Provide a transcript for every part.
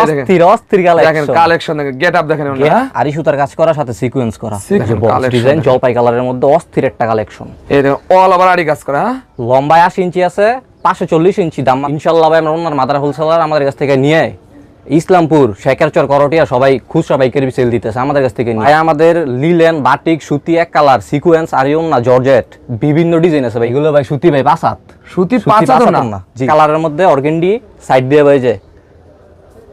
অস্থির অস্থির দেখেন কালেকশন কালেকশন দেখেন গেট আপ দেখেন? আরি সুতার কাজ করা সাথে সিকোয়েন্স করা। ডিজাইন জলপাই কালারের মধ্যে অস্থির একটা কালেকশন এই দেখেন অল ওভার আড়ি কাজ করা হ্যাঁ? লম্বায় আশি ইঞ্চি আছে পাঁচশো চল্লিশ ইঞ্চি দাম। ইনশাল্লাহ ভাই আমরা ওনার মাদার হোলসেলার আমাদের কাছ থেকে নিয়ে ইসলামপুর শেখারচর করটিয়া সবাই খুচরা পাইকারি সেল দিতেছে আমাদের কাছ থেকে নিয়ে। ভাই আমাদের লিলেন বাটিক সুতি এক কালার সিকোয়েন্স আরিয়ন না জর্জেট বিভিন্ন ডিজাইন আছে ভাই। এগুলো ভাই সুতি ভাই পাসাত সুতি পাঁচাত না না কালারের মধ্যে অর্গেন্ডি সাইড দিয়ে ভাই যে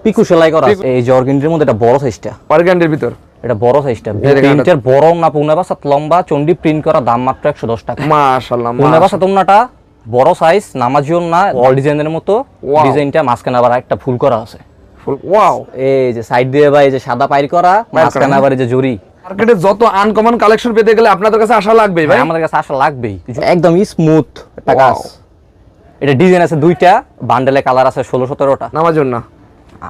পিকু সেলাই করা এই যে অর্গেন্ডির মধ্যে এটা বড় সাইজটা অর্গানডির ভিতর? এটা বড় সাইজটা প্রিন্টের বড় না পুনে বাসাত লম্বা চন্ডি প্রিন্ট করা দাম মাত্র একশো দশ টাকা। মাশাআল্লাহ পুনে বাসা তোমনাটা বড় সাইজ নামাজিও না অল ডিজাইনের মতো। ডিজাইনটা মাঝখানে আবার একটা ফুল করা আছে। ফুল ওয়াও এই যে সাইড দিয়ে ভাই এই যে সাদা পাইর করা মাঝখানে আবার এই যে জরি। মার্কেটে যত আনকমন কালেকশন পেতে গেলে আপনাদের কাছে আশা লাগবেই ভাই। ভাই আমাদের কাছে আসা লাগবেই। একদম স্মুথ একটা কাজ। এটা ডিজাইন আছে দুইটা বান্ডেলে কালার আছে ষোলো সতেরোটা। নামার জন্য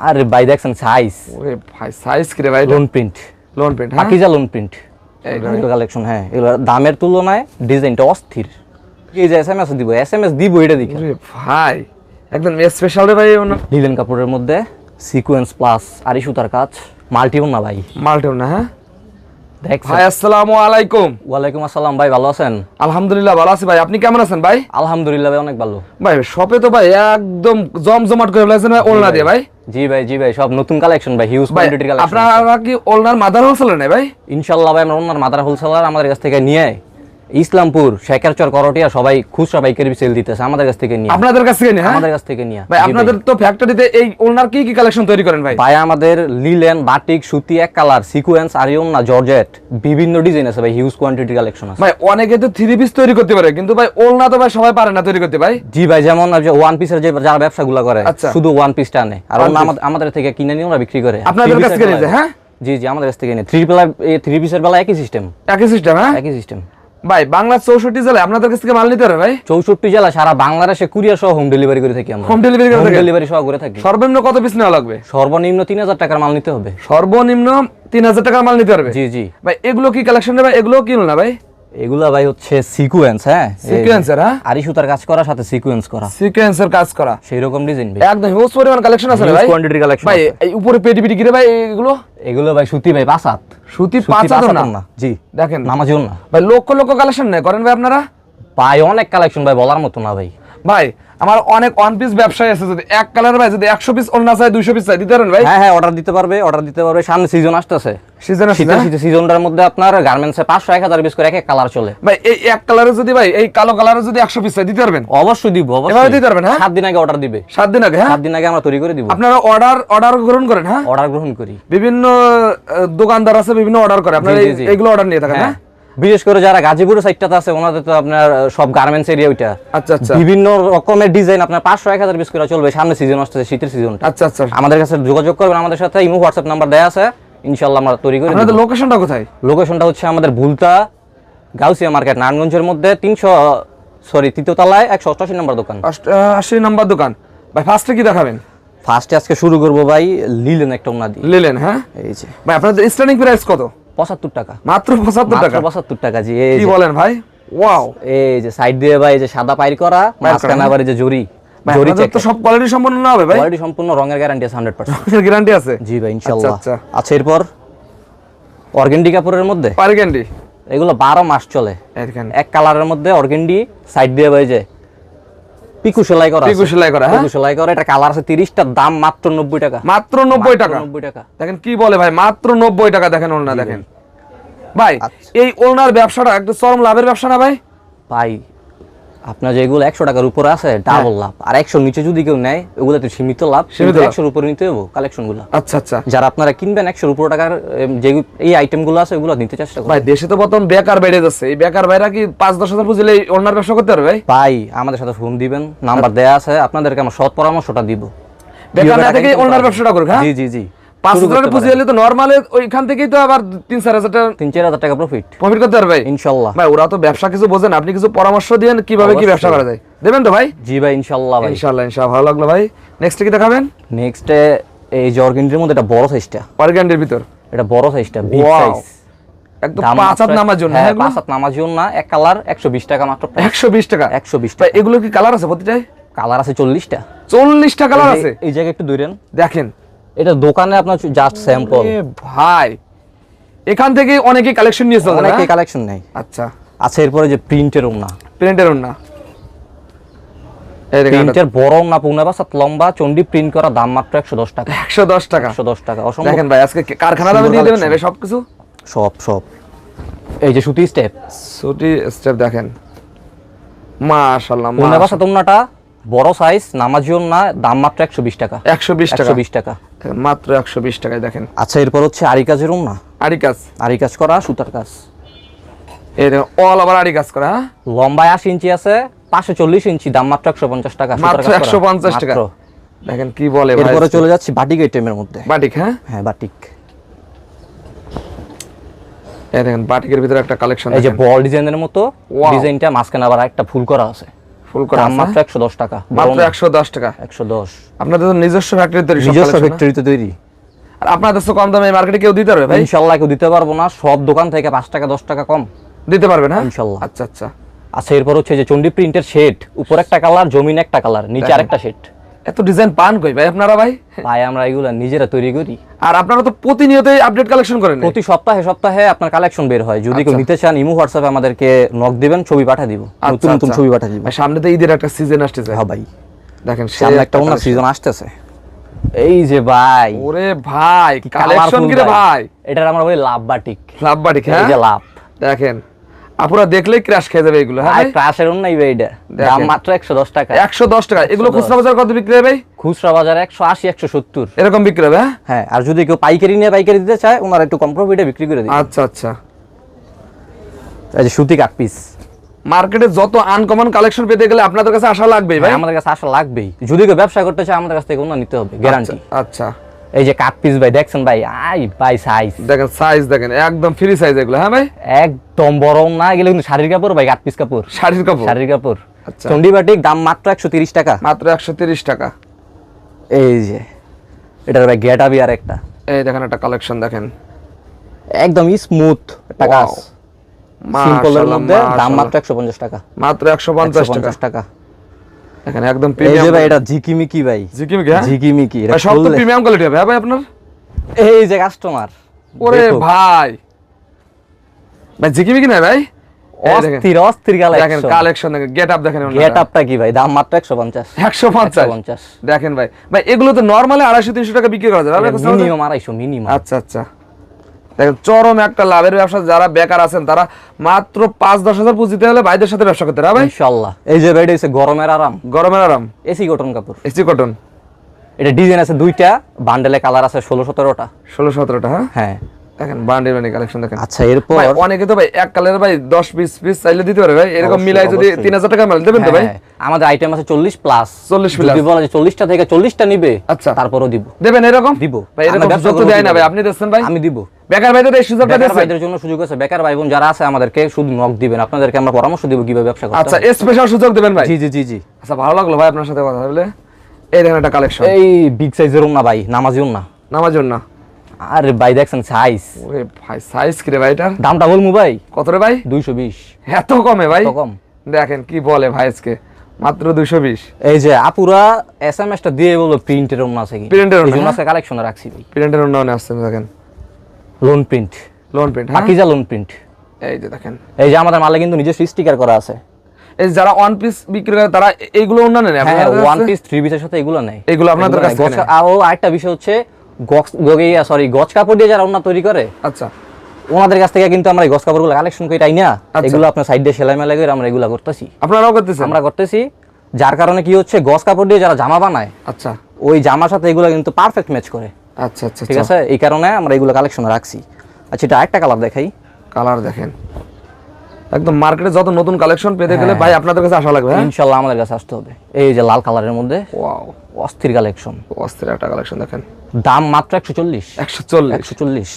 আর ভাই দেখছেন সাইজ ওরে ভাই সাইজ কি রে ভাই lawn print lawn print Pakiza lawn print এগুলো কালেকশন হ্যাঁ এগুলো দামের তুলনায় ডিজাইনটা অস্থির। এই যে এস এম এস দিব এস এম এস দিব এটা দেখে। ওরে ভাই একদম স্পেশাল রে ভাই লিলেন কাপড়ের মধ্যে সিকোয়েন্স প্লাস আরি সুতার কাজ মাল্টিও না ভাই। মাল্টেও না হ্যাঁ? ভাই আসসালামু আলাইকুম। ওয়ালাইকুম আসসালাম ভাই ভালো আছেন? আলহামদুলিল্লাহ ভালো আছি ভাই। আপনি কেমন আছেন ভাই? আলহামদুলিল্লাহ ভাই অনেক ভালো। ভাই শপে তো ভাই একদম জমজমাট করে ফেলেছেন ভাই ওলনা দিয়ে ভাই। জি ভাই জি ভাই সব নতুন কালেকশন ভাই হিউজ ভাই কোয়ান্টিটির কালেকশন আপনারা কি ওলনার মাদার হোলসেলার নেই ভাই? ইনশাল্লাহ ভাই আমরা ওনার মাদার হোলসেলার আমাদের কাছ থেকে নিয়ে ইসলামপুর শেখারচর করটিয়া সবাই খুচরা পাইকারি সেল দিতেছে। আমাদের কাছ থেকে নিয়ে। আপনাদের কাছ থেকে নিয়ে হ্যাঁ? আমাদের কাছ থেকে নিয়ে। ভাই আপনাদের তো ফ্যাক্টরিতে এই ওলনার কি কি কালেকশন তৈরি করেন ভাই? ভাই আমাদের লিলেন বাটিক সুতি এক কালার সিকোয়েন্স আরিয়ন না জর্জেট বিভিন্ন ডিজাইন আছে ভাই হিউজ কোয়ান্টিটির কালেকশন আছে। ভাই অনেকে তো থ্রি পিস তৈরি করতে পারে কিন্তু ভাই ওলনা তো ভাই সবাই পারে না তৈরি করতে ভাই। জি ভাই যেমন ওয়ান পিসের যে যারা ব্যবসাগুলো করে আচ্ছা। শুধু ওয়ান পিসটা আনে। আর ওরা আমাদের- থেকে কিনে নিয়ে ওরা বিক্রি করে। আপনাদের কাছ থেকে হ্যাঁ? জি জি আমাদের কাছ থেকে নিয়ে। থ্রি বেলা থ্রি পিসের বেলা একই সিস্টেম একই সিস্টেম হ্যাঁ? একই সিস্টেম ভাই বাংলা চৌষট্টি জেলায় আপনাদের কাছ থেকে মাল নিতে হবে ভাই? চৌষট্টি জেলা সারা বাংলাদেশে কুরিয়ার সহ হোম ডেলিভারি করে থাকি হোম ডেলিভারি করে থাকি ডেলিভারি সহ করে থাকি। সর্বনিম্ন কত পিস নেওয়া লাগবে? সর্বনিম্ন তিন হাজার টাকার মাল নিতে হবে। সর্বনিম্ন তিন হাজার টাকার মাল নিতে পারবে? জি জি। ভাই এগুলো কি কালেকশন ভাই? এগুলো কিনো না ভাই। এগুলা ভাই হচ্ছে সিকোয়েন্স হ্যাঁ? সিকোয়েন্সার হ্যাঁ? আরি সুতার কাজ করা সাথে সিকোয়েন্স করা। সিকোয়েন্সার কাজ করা। সেই রকম ডিজাইন ভাই। একদম হিউজ পরিমাণ কালেকশন আছে ভাই। কোয়ান্টিটি কালেকশন ভাই এই উপরে পেটি পেটি গিরে ভাই এগুলো? এগুলো ভাই সুতি ভাই পাঁচাত সুতি সুতি পাঁচ হাজার না? না। জি। দেখেন। নামাজিও না ভাই লক্ষ লক্ষ কালেকশন নেই করেন ভাই আপনারা? ভাই অনেক কালেকশন ভাই বলার মতো না ভাই। ভাই আমার অনেক ওয়ান পিস ব্যবসায়ী আছে যদি এক কালার ভাই যদি একশো পিস অন্য চাই দুইশো পিস চাই দিতে পারেন ভাই? হ্যাঁ হ্যাঁ অর্ডার দিতে পারবে অর্ডার দিতে পারবে। সামনে সিজন আসতেছে। সিজন শীতের সিজনটার মধ্যে আপনার গার্মেন্টসে পাঁচশো এক হাজার পিস করে এক এক কালার চলে। ভাই এই এক কালারে যদি ভাই এই কালো কালারে যদি একশো পিস চাই দিতে পারবেন? অবশ্যই দিব অবশ্যই। দিতে পারবেন, হ্যাঁ? সাত দিন আগে অর্ডার দিবে। সাত দিন আগে হ্যাঁ? সাত দিন আগে আমরা তৈরি করে দিব। আপনারা অর্ডার অর্ডার গ্রহণ করেন হ্যাঁ? অর্ডার গ্রহণ করি। বিভিন্ন দোকানদার আছে বিভিন্ন অর্ডার করে। আপনারা জি, এই- জি। এগুলো অর্ডার নিয়ে থাকেন হ্যাঁ। হ্যাঁ? বিশেষ করে যারা গাজীপুরের সাইডটাতে আছে ওনাদের তো আপনার সব গার্মেন্টস এরিয়া ওইটা। আচ্ছা আচ্ছা। বিভিন্ন রকমের ডিজাইন আপনার পাঁচশো এক হাজার পিস করে চলবে সামনে সিজন আসতেছে শীতের সিজন আচ্ছা আচ্ছা। আমাদের কাছে যোগাযোগ করবেন আমাদের সাথে ইমো হোয়াটসঅ্যাপ নাম্বার দেওয়া আছে ইনশাল্লাহ আমরা তৈরি করে আপনাদের লোকেশনটা কোথায়? লোকেশনটা হচ্ছে আমাদের ভুলতা গাউসিয়া মার্কেট নারায়ণগঞ্জের মধ্যে তিনশো সরি তৃতীয়তলায় একশো অষ্টাশি নম্বর দোকান। আশি নাম্বার দোকান। ভাই ফার্স্টে কি দেখাবেন? ফার্স্টে আজকে শুরু করব ভাই লিলেন একটা ওনা দিয়ে। লিলেন হ্যাঁ? এই যে। ভাই আপনাদের স্টার্টিং প্রাইস কত? পঁচাত্তর টাকা। মাত্র পঁচাত্তর টাকা? পঁচাত্তর টাকা জি কি বলেন ভাই? ওয়াও এই যে সাইড দিয়ে ভাই যে সাদা পাইর করা মাঝখানে আবার যে জরি। জরি তো সব কোয়ালিটি সম্পন্ন না হবে ভাই? কোয়ালিটি সম্পূর্ণ রঙের গ্যারান্টি আছে হান্ড্রেড পার্সেন্ট গ্যারান্টি আছে? জি ভাই ইনশাল্লাহ। আচ্ছা। আচ্ছা এরপর অর্গেন্ডি কাপড়ের মধ্যে? পারি ক্যান্ডি এগুলো বারো মাস চলে। এক কালারের মধ্যে অর্গেন্ডি সাইড দিয়ে ভাই যে পিকু সেলাই করা পিকু সেলাই করা, হ্যাঁ? পিকু সেলাই করা এটা কালার আছে তিরিশটার দাম মাত্র নব্বই টাকা। মাত্র নব্বই টাকা? নব্বই টাকা। দেখেন কি বলে ভাই মাত্র নব্বই টাকা দেখেন ওলনা দেখেন। ভাই আচ্ছা। এই ওলনার ব্যবসাটা একটু চরম লাভের ব্যবসা না ভাই? ভাই আপনার যেগুলো একশো টাকার উপরে আছে ডাবল লাভ আর একশো নিচে যদি কেউ নেয় ওগুলো তো সীমিত লাভ হ্যাঁ। সীমিত একশোর উপরে নিতে হব কালেকশনগুলো আচ্ছা আচ্ছা। যারা আপনারা কিনবেন একশোর উপর টাকার যে এই আইটেমগুলো আছে ওগুলো নিতে চেষ্টা করবেন। ভাই দেশে তো প্রথম বেকার বেড়ে যাচ্ছে। এই বেকার ভাইরা কি পাঁচ দশ হাজার বুঝলে ওলনার ব্যবসা করতে পারবে ভাই? আমাদের সাথে ফোন দিবেন নাম্বার দেয়া আছে আপনাদেরকে আমরা সৎ পরামর্শটা দিব। বেকার না থেকে করা ব্যবসাটা করুক হ্যাঁ? জি জি জি। পাঁচ হাজার পুঁজি হলে তো নর্মালে ওইখান থেকেই তো আবার তিন চার হাজার টাকা তিন চার হাজার টাকা প্রফিট প্রফিট করতে পারবে ইনশাল্লাহ। ভাই ওরা তো ব্যবসা কিছু বোঝেন আপনি কিছু পরামর্শ দিয়েন কীভাবে কি ব্যবসা করা যায়। দেবেন তো ভাই? জি ভাই ইনশাল্লাহ ভাই। ইনশাআল্লাহ ইনশাআল্লাহ ভালো লাগল ভাই। নেক্সট কি দেখাবেন? নেক্সট এই জর্গিন্ডের মধ্যে এটা বড় সাইজটা অর্গানডির ভিতর। এটা বড় সাইজটা বিগ সাইজ একদম পাঁচ হাত নামার জন্য হ্যাঁ পাঁচ হাত নামার জন্য এক কালার একশো বিশ টাকা মাত্র একশো বিশ টাকা? এগুলো কি কালার আছে প্রতিটাই কালার আছে চল্লিশটা। চল্লিশটা কালার আছে? এই জায়গায় একটু দূরেন। দেখেন এটা দোকানে আপনার জাস্ট স্যাম্পল ভাই এখান থেকে অনেকে কালেকশন নিয়ে চলে অনেকে কালেকশন নেই আচ্ছা। আচ্ছা এরপরে যে প্রিন্টের ওনা প্রিন্টের না প্রিন্টের বড় ওনা পৌনে বাসাত লম্বা চন্ডি প্রিন্ট করা দাম মাত্র একশো দশ টাকা। একশো দশ টাকা? একশো দশ টাকা অসম্ভব। দেখেন ভাই আজকে কারখানা দামে দিয়ে দেবেন না? সব সব এই যে সুতি স্টেপ স্টেপ দেখেন। মাশাআল্লাহ পৌনে বাসাত ওনাটা বড় সাইজ নামাজি ওনা দাম মাত্র একশো বিশ টাকা। একশো বিশ টাকা। বিশ টাকা। মাত্র একশো বিশ টাকায় দেখেন। আচ্ছা এরপর হচ্ছে আরি কাজের ওনা আড়ি কাজ আরি কাজ করা সুতার কাজ। দেখেন অল আড়ি কাজ করা হ্যাঁ? লম্বায় আশি ইঞ্চি আছে পাঁচশো চল্লিশ ইঞ্চি দাম মাত্র একশো পঞ্চাশ টাকা মাত্র একশো পঞ্চাশ টাকা। দেখেন কি বলে এরপরে চলে যাচ্ছি বাটিক আইটেমের মধ্যে। বাটিক হ্যাঁ? হ্যাঁ বাটিক। এই দেখেন বাটিকের ভিতরে একটা কালেকশন এই যে বল ডিজাইনের মতো. ডিজাইনটা মাঝখানে আবার একটা ফুল করা আছে। ফুল করা মাত্র হ্যাঁ? একশো দশ টাকা। মাত্র একশো দশ টাকা। একশো দশ। আপনাদের তো নিজস্ব ফ্যাক্টরি তৈরি নিজস্ব হ্যাঁ? ফ্যাক্টরিতে তৈরি। আর আপনাদের তো কম দামে মার্কেটে কেউ দিতে পারবে ভাই? ইনশাল্লাহ কেউ দিতে পারব না সব দোকান থেকে পাঁচ টাকা দশ টাকা কম। দিতে পারবে না ইনশাল্লাহ। আচ্ছা আচ্ছা। আচ্ছা এরপর হচ্ছে যে চন্ডি প্রিন্টের শেড উপর একটা কালার জমিন একটা কালার নিচে আরেকটা শেড এত ডিজাইন পান কই ভাই আপনারা ভাই? ভাই আমরা এগুলো নিজেরা তৈরি করি। আর আপনারা তো প্রতিনিয়তই আপডেট কালেকশন করেন প্রতি সপ্তাহে সপ্তাহে আপনার কালেকশন বের হয়। যদি কেউ আচ্ছা। নিতে চান ইমো হোয়াটসঅ্যাপে আমাদেরকে নক দিবেন ছবি পাঠিয়ে দিব। নতুন আচ্ছা, নতুন আচ্ছা। ছবি পাঠিয়ে দিব। ভাই, সামনে তো ঈদের একটা সিজন আসতেছে। হ্যাঁ ভাই। দেখেন সামনে একটা অন্য সিজন আসতেছে। এই যে ভাই। ওরে ভাই কালেকশন কি রে ভাই। এটার আমরা বলি লাভ বাটিক লাভ বাটিক হ্যাঁ? এই যে লাভ। দেখেন আপুরা দেখলেই ক্র্যাশ খেয়ে যাবে এগুলো হ্যাঁ অন্য এইবে এটা দাম মাত্র একশো দশ টাকা। একশো দশ টাকা। এগুলো খুচরা বাজার কত বিক্রি হয় ভাই? খুচরা বাজার একশো আশি একশো সত্তর। এরকম বিক্রি হবে হ্যাঁ? হ্যাঁ আর যদি কেউ পাইকারি নিয়ে পাইকারি দিতে চায় ওনারা একটু কম প্রফিটে বিক্রি করে দিই আচ্ছা আচ্ছা। এই যে সুতি কাট পিস মার্কেটে যত আনকমন কালেকশন পেতে গেলে আপনাদের কাছে আশা লাগবেই ভাই? আমাদের কাছে আসা লাগবেই। যদি কেউ ব্যবসা করতে চায় আমাদের কাছ থেকে ওনা নিতে হবে গ্যারান্টি আচ্ছা। এই যে কাট পিস ভাই দেখছেন ভাই? আই ভাই সাইজ দেখেন সাইজ দেখেন একদম ফ্রি সাইজ এগুলো হ্যাঁ ভাই? একদম বড় না এগুলো কিন্তু শাড়ির কাপড় ভাই কাট পিস কাপড়। শাড়ির কাপড়? শাড়ির কাপড়। আচ্ছা। চন্ডি বাটিক দাম মাত্র একশো তিরিশ টাকা। মাত্র একশো তিরিশ টাকা। এই যে এটার ভাই গেট আর একটা এই দেখেন একটা কালেকশন দেখেন। একদম স্মুথ একটা কাজ। সিম্পলের মধ্যে দাম মাত্র একশো পঞ্চাশ টাকা। মাত্র একশো পঞ্চাশ টাকা পঞ্চাশ টাকা। দেখেন একদম এই প্রিমিয়াম ভাই এটা ঝিকিমিকি ভাই। ঝিকিমিকি হ্যাঁ? ঝিকিমিকি এটা সব তো প্রিমিয়াম কোয়ালিটি হবে হ্যাঁ ভাই আপনার? এই যে কাস্টমার ওরে ভাই। ভাই ঝিকিমিকি নাই ভাই? এই অস্থির অস্থির দেখেন কালেকশন দেখেন গেট আপ দেখেন গেট আপটা কি ভাই? দাম মাত্র একশো পঞ্চাশ। একশো পঞ্চাশ? দেখেন ভাই। ভাই এগুলো তো নর্মালি আড়াইশো তিনশো টাকা বিক্রি করা যায়। মিনিমাম আড়াইশো মিনিমাম আচ্ছা আচ্ছা। দেখেন চরম একটা লাভের ব্যবসা যারা বেকার আছেন তারা মাত্র পাঁচ দশ হাজার পুঁজিতে হলে ভাইদের সাথে ব্যবসা করতে হবে ভাই? ইনশাল্লাহ এই যে ভাইটা হচ্ছে গরমের আরাম। গরমের আরাম। এসি কটন কাপড়। এসি কটন এটা ডিজাইন আছে দুইটা বান্ডেলে কালার আছে ষোলো সতেরোটা। ষোলো সতেরোটা হ্যাঁ? হ্যাঁ। দেখেন কালেকশন দেখেন। আচ্ছা এরপর? অনেকে তো ভাই এক ভাই দশ পিস পিস চাইলে দিতে পারে ভাই। এরকম মিলাই যদি অবশ্যই। তিন হাজার টাকা মেলে দেবেন তো ভাই? হ্যাঁ, আমাদের আইটেম আছে চল্লিশ প্লাস 40 যদি plus। বলা যে চল্লিশটা থেকে নিবে আচ্ছা। তারপরও দিব। দেবেন এরকম? দিব। ভাই এরকম সুযোগ তো দেয় না ভাই। আপনি দিচ্ছেন ভাই? আমি দিব। বেকার ভাইদের এই সুযোগটা দিচ্ছেন ভাইদের জন্য সুযোগ আছে। বেকার ভাই বোন যারা আছে আমাদেরকে শুধু নক দিবেন। আপনাদেরকে আমরা পরামর্শ দিব কীভাবে ব্যবসা করতে আচ্ছা স্পেশাল সুযোগ দেবেন ভাই? জি জি জি জি। আচ্ছা ভালো লাগল ভাই আপনার সাথে কথা বলে। এই দেখেন একটা কালেকশন এই বিগ সাইজের না ভাই নামাজি না নামার জন্য আরে ভাই দেখছেন সাইজ ওরে ভাই সাইজ কি রে ভাই এটার দামটা বলমু ভাই। কত রে ভাই? দুইশো বিশ। এত কমে ভাই? কম। দেখেন কি বলে ভাই আজকে। মাত্র দুইশো বিশ। এই যে আপুরা এস এম এসটা দিয়ে বলো প্রিন্টের অন্য আছে কি? এই জন্য হ্যাঁ? আজকে কালেকশনে রাখছি ভাই। প্রিন্টের উন্নয়নে আসছেন দেখেন। Lawn print lawn print Pakiza lawn print এই যে দেখেন। এই যে আমাদের মালে কিন্তু নিজস্ব স্টিকার করা আছে। এই যারা ওয়ান পিস বিক্রি করে তারা এইগুলো নেয়। হ্যাঁ আপনাদের ওয়ান? পিস থ্রি পিসের সাথে এগুলো নেই এগুলো আপনাদের কাছ নেয়? ও আরেকটা বিষয় হচ্ছে সরি গছ কাপড় দিয়ে যারা ওনা তৈরি করে আচ্ছা। ওনাদের কাছ থেকে কিন্তু আমরা এই গছ কাপড়গুলো কালেকশন করি তাই না আচ্ছা। এগুলো আপনার সাইড দিয়ে সেলাই মেলাই করে আমরা এগুলো করতেছি। আপনারাও করতেছেন? আমরা করতেছি। যার কারণে কি হচ্ছে গছ কাপড় দিয়ে যারা জামা বানায় আচ্ছা। ওই জামার সাথে এগুলো কিন্তু পারফেক্ট ম্যাচ করে। আচ্ছা আচ্ছা ঠিক আছে? এই কারণে আমরা এগুলো কালেকশন রাখছি। আচ্ছা এটা আরেকটা কালার দেখাই। কালার দেখেন। একদম মার্কেটে যত নতুন কালেকশন পেতে গেলে ভাই আপনাদের কাছে আসা লাগবে হ্যাঁ? ইনশাল্লাহ আমাদের কাছে আসতে হবে। এই যে লাল কালারের মধ্যে ওয়াও অস্থির কালেকশন অস্থির একটা কালেকশন দেখেন। দাম মাত্র একশো চল্লিশ। একশো চল্লিশ। একশো চল্লিশ।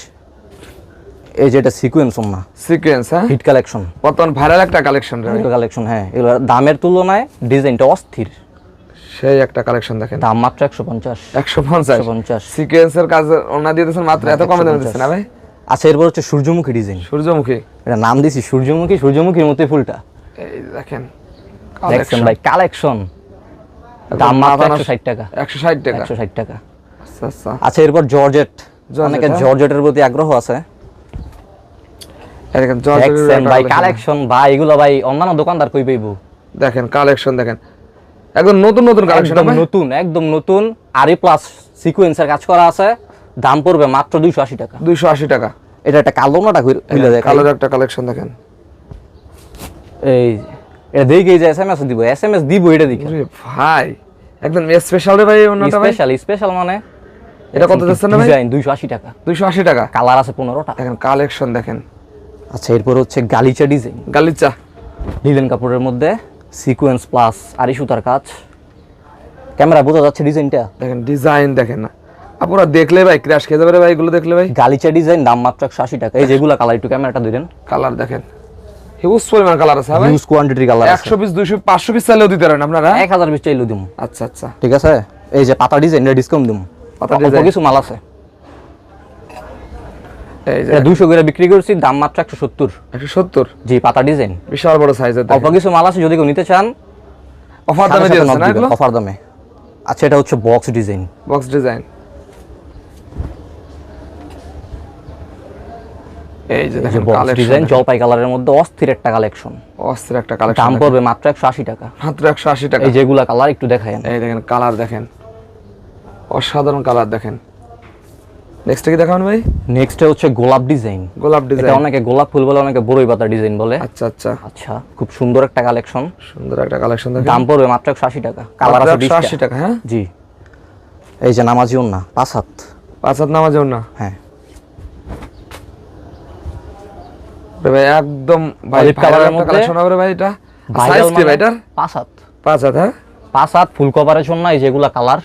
এই যে এটা সিকুয়েন্স না। সিকোয়েন্স হ্যাঁ? হিট কালেকশন বর্তমান ভাইরাল একটা কালেকশন রে ভাই। কালেকশন হ্যাঁ। এগুলো দামের তুলনায় ডিজাইনটা অস্থির। সেই একটা কালেকশন দেখেন। দাম মাত্র একশো পঞ্চাশ। একশো পঞ্চাশ। পঞ্চাশ। সিকোয়েন্সের কাজ ওনা দিয়ে দিয়েছেন মাত্র এত কমে দামে দিচ্ছেন না ভাই। আচ্ছা এরপর হচ্ছে সূর্যমুখী ডিজাইন সূর্যমুখী। এটা নাম দিছি সূর্যমুখী সূর্যমুখীর মধ্যে ফুলটা। এই দেখেন দেখছেন ভাই কালেকশন দাম মাত্র একশো ষাট টাকা। একশো ষাট টাকা। একশো ষাট টাকা। আচ্ছা আচ্ছা। আচ্ছা এরপর জর্জেট। জর্জেট, অনেকে হ্যাঁ? জর্জেটের প্রতি আগ্রহ আছে। দেখেন একটা ভাই কালেকশন ভাই এগুলো ভাই অন্যান্য দোকানদার কই পাইবো? দেখেন কালেকশন দেখেন। একদম নতুন নতুন কালেকশন একদম নতুন একদম নতুন। আরি প্লাস সিকোয়েন্সের কাজ করা আছে। দাম পড়বে মাত্র দুইশো আশি টাকা। দুইশো আশি টাকা। এটা একটা কালো নাটা খুলে দেয় কালোর একটা কালেকশন দেখেন। এই এটা দেখে যে এস এম এস দিব এস এম এস দিব এটা দেখে। ভাই একদম স্পেশাল রে ভাই অন্যটা ভাই। স্পেশাল স্পেশাল মানে? এটা কত যাচ্ছে না ভাই? ডিজাইন দুইশো আশি টাকা। দুইশো আশি টাকা। কালার আছে পনেরোটা। দেখেন কালেকশন দেখেন। আচ্ছা এরপর হচ্ছে গালিচা ডিজাইন গালিচা। লিলেন কাপড়ের মধ্যে সিকোয়েন্স প্লাস আরি সুতার কাজ। ক্যামেরা বোঝা যাচ্ছে ডিজাইনটা দেখেন ডিজাইন দেখেন না। আপনারা দেখলে ভাই ক্র্যাশ খেয়ে যাবে ভাই এগুলো দেখলে ভাই। গালিচা ডিজাইন দাম মাত্র একশো আশি টাকা। এই যেগুলা কালার একটু ক্যামেরাটা দিলেন কালার দেখেন। হিউজ পরিমাণ কালার আছে ভাই? ইউজ কোয়ান্টিটির কালার পিস দুইশো পাঁচশো পিস চাইলেও দিতে পারেন আপনারা। এক হাজার বিশ চাইলেও দিম। আচ্ছা আচ্ছা। ঠিক আছে? এই যে পাতা ডিজাইন এটা ডিসকাউন্ট দিম। পাতা design। কিছু মাল আছে। এই যে এটা দুইশো করে বিক্রি করছি দাম মাত্র একশো সত্তর। একশো সত্তর? জি পাতা ডিজাইন বিশাল বড় সাইজের অল্প কিছু মাল আছে যদি কেউ নিতে চান অফার দামে এগুলো? অফার দামে। আচ্ছা এটা হচ্ছে বক্স ডিজাইন বক্স ডিজাইন এই যে দেখেন ডিজাইন জলপাই কালারের মধ্যে অস্থির একটা কালেকশন অস্থির একটা দাম পড়বে মাত্র একশো আশি টাকা। মাত্র একশো আশি টাকা। এই যেগুলা কালার একটু দেখায়েন এই দেখেন কালার দেখেন। অসাধারণ কালার দেখেন। নেক্সট কি দেখাবেন ভাই? নেক্সট হচ্ছে গোলাপ ডিজাইন গোলাপ এটা ডিজাইন অনেকে গোলাপ ফুল বলে অনেকে বড়ই পাতা ডিজাইন বলে। আচ্ছা আচ্ছা। আচ্ছা খুব সুন্দর একটা কালেকশন সুন্দর একটা কালেকশন দেখেন। দাম পড়বে মাত্র একশো আশি টাকা। কালার আছে টাকা হ্যাঁ? জি। এই যে নামাজি না পাঁচ হাত। পাঁচ হাত নামাজ না হ্যাঁ রে ভাই একদম ভাই Olive মধ্যে কালেকশন হবে ভাই এটা। সাইজ কি ভাই এটার? পাঁচ হাত। হ্যাঁ? ফুল কভারের জন্য যেগুলা কালার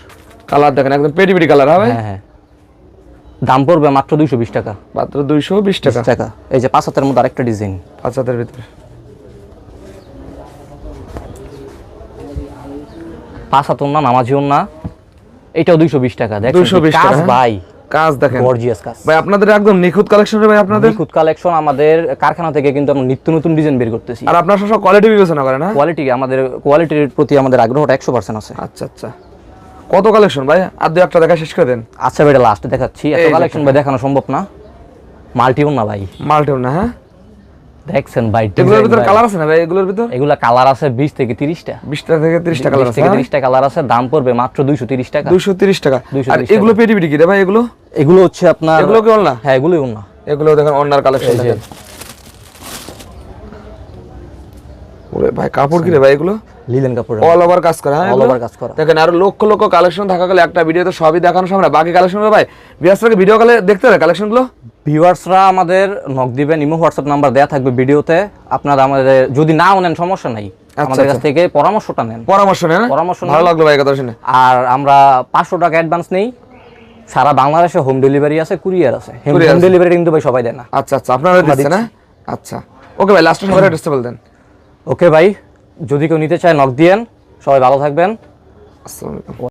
কালার দেখেন একদম পেটি পেটি কালার হবে হ্যাঁ হ্যাঁ। দাম পড়বে মাত্র দুইশো বিশ টাকা। মাত্র দুইশো বিশ টাকা। টাকা। এই যে পাঁচ হাতের মধ্যে আরেকটা ডিজাইন পাঁচ হাতের ভিতরে। পাঁচ হাত না নামাজি না এটাও দুইশো বিশ টাকা দেখেন 220 টাকা, কাজ হ্যাঁ? ভাই। কাজ দেখেন। গর্জিয়াস কাজ। ভাই আপনাদের একদম নিখুঁত কালেকশন ভাই আপনাদের? নিখুঁত কালেকশন আমাদের কারখানা থেকে কিন্তু আমরা নিত্য নতুন ডিজাইন বের করতেছি। আর আপনারা সব কোয়ালিটি বিবেচনা করেন হ্যাঁ? কোয়ালিটি আমাদের কোয়ালিটির প্রতি আমাদের আগ্রহটা একশো পার্সেন্ট আছে। আচ্ছা আচ্ছা। কত কালেকশন ভাই? আর দু একটা দেখা শেষ করে দেন। আচ্ছা ভাই লাস্টে দেখাচ্ছি। এত কালেকশন ভাই দেখানো সম্ভব না। মাল্টিউন না ভাই। মাল্টিউন না হ্যাঁ? দেখছেন ভাই এগুলোর ভিতর কালার আছে না ভাই? এগুলোর ভিতর? এগুলা কালার আছে বিশ থেকে তিরিশটা? বিশটা থেকে কালার আছে থেকে তিরিশটা কালার আছে দাম পড়বে মাত্র দুইশো তিরিশ টাকা। দুইশো তিরিশ টাকা। আর এগুলো পেটি পেটি কি রে ভাই এগুলো? এগুলো হচ্ছে আপনার এগুলো কি হ্যাঁ এগুলো দেখেন কালেকশন দেখেন। ওরে ভাই কাপড় কি রে ভাই এগুলো? লিলেন কাপড়ের অল ওভার কাজ করা হ্যাঁ অল ওভার কাজ করা। দেখেন আরও লক্ষ লক্ষ কালেকশন থাকা গেলে একটা ভিডিওতে সবই দেখানো সম্ভব না। বাকি কালেকশন ভাই বিয়াসটাকে ভিডিও কলে দেখতে হবে কালেকশনগুলো? ভিউয়ার্সরা আমাদের নক দিবেন ইমো হোয়াটসঅ্যাপ নাম্বার দেওয়া থাকবে ভিডিওতে। আপনারা আমাদের যদি নাও নেন সমস্যা নাই। আমাদের কাছ আচ্ছা। থেকে পরামর্শটা নেন। পরামর্শ নেন হ্যাঁ? পরামর্শ ভালো লাগল ভাই কথা শুনে। আর আমরা পাঁচশো টাকা অ্যাডভান্স নেই। সারা বাংলাদেশে হোম ডেলিভারি আছে কুরিয়ার আছে। হোম ডেলিভারি কিন্তু ভাই সবাই দেয় না। আচ্ছা আচ্ছা আপনারা দিচ্ছেন না আচ্ছা। ওকে ভাই লাস্টে সবাই অ্যাড্রেসটা বলতেন ওকে ভাই যদি কেউ নিতে চায় নক দিয়েন। সবাই ভালো থাকবেন। আসসালামু আলাইকুম।